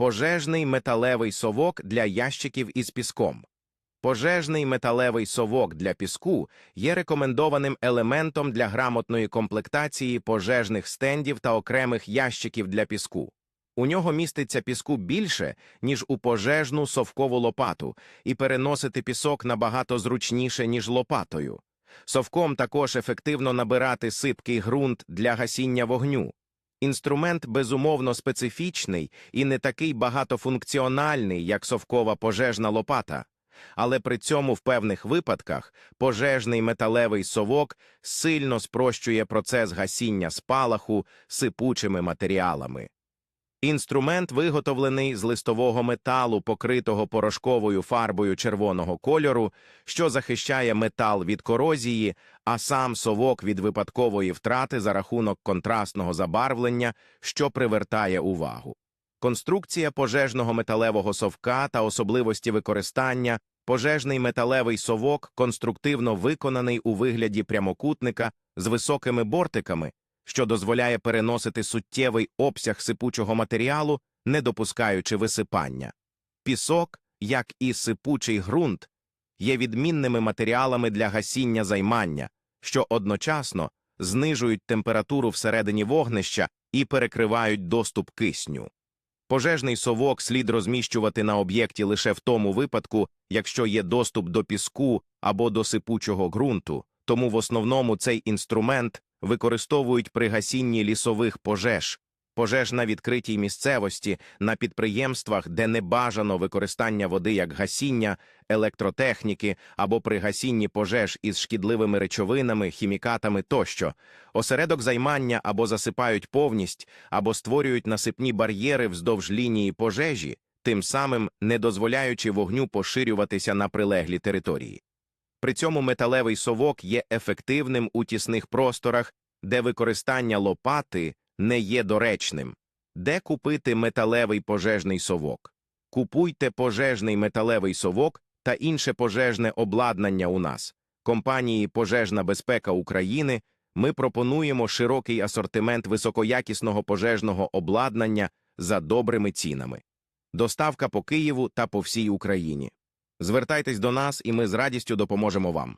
Пожежний металевий совок для ящиків із піском. Пожежний металевий совок для піску є рекомендованим елементом для грамотної комплектації пожежних стендів та окремих ящиків для піску. У нього міститься піску більше, ніж у пожежну совкову лопату, і переносити пісок набагато зручніше, ніж лопатою. Совком також ефективно набирати сипкий ґрунт для гасіння вогню. Інструмент безумовно специфічний і не такий багатофункціональний, як совкова пожежна лопата, але при цьому в певних випадках пожежний металевий совок сильно спрощує процес гасіння спалаху сипучими матеріалами. Інструмент виготовлений з листового металу, покритого порошковою фарбою червоного кольору, що захищає метал від корозії, а сам совок від випадкової втрати за рахунок контрастного забарвлення, що привертає увагу. Конструкція пожежного металевого совка та особливості використання пожежний металевий совок конструктивно виконаний у вигляді прямокутника з високими бортиками, що дозволяє переносити суттєвий обсяг сипучого матеріалу, не допускаючи висипання. Пісок, як і сипучий ґрунт, є відмінними матеріалами для гасіння займання, що одночасно знижують температуру всередині вогнища і перекривають доступ кисню. Пожежний совок слід розміщувати на об'єкті лише в тому випадку, якщо є доступ до піску або до сипучого ґрунту, тому в основному цей інструмент використовують при гасінні лісових пожеж, пожеж на відкритій місцевості, на підприємствах, де не бажано використання води як гасіння, електротехніки або при гасінні пожеж із шкідливими речовинами, хімікатами тощо. Осередок займання або засипають повність, або створюють насипні бар'єри вздовж лінії пожежі, тим самим не дозволяючи вогню поширюватися на прилеглі території. При цьому металевий совок є ефективним у тісних просторах, де використання лопати не є доречним. Де купити металевий пожежний совок? Купуйте пожежний металевий совок та інше пожежне обладнання у нас. Компанії Пожежна безпека України ми пропонуємо широкий асортимент високоякісного пожежного обладнання за добрими цінами. Доставка по Києву та по всій Україні. Звертайтесь до нас, і ми з радістю допоможемо вам.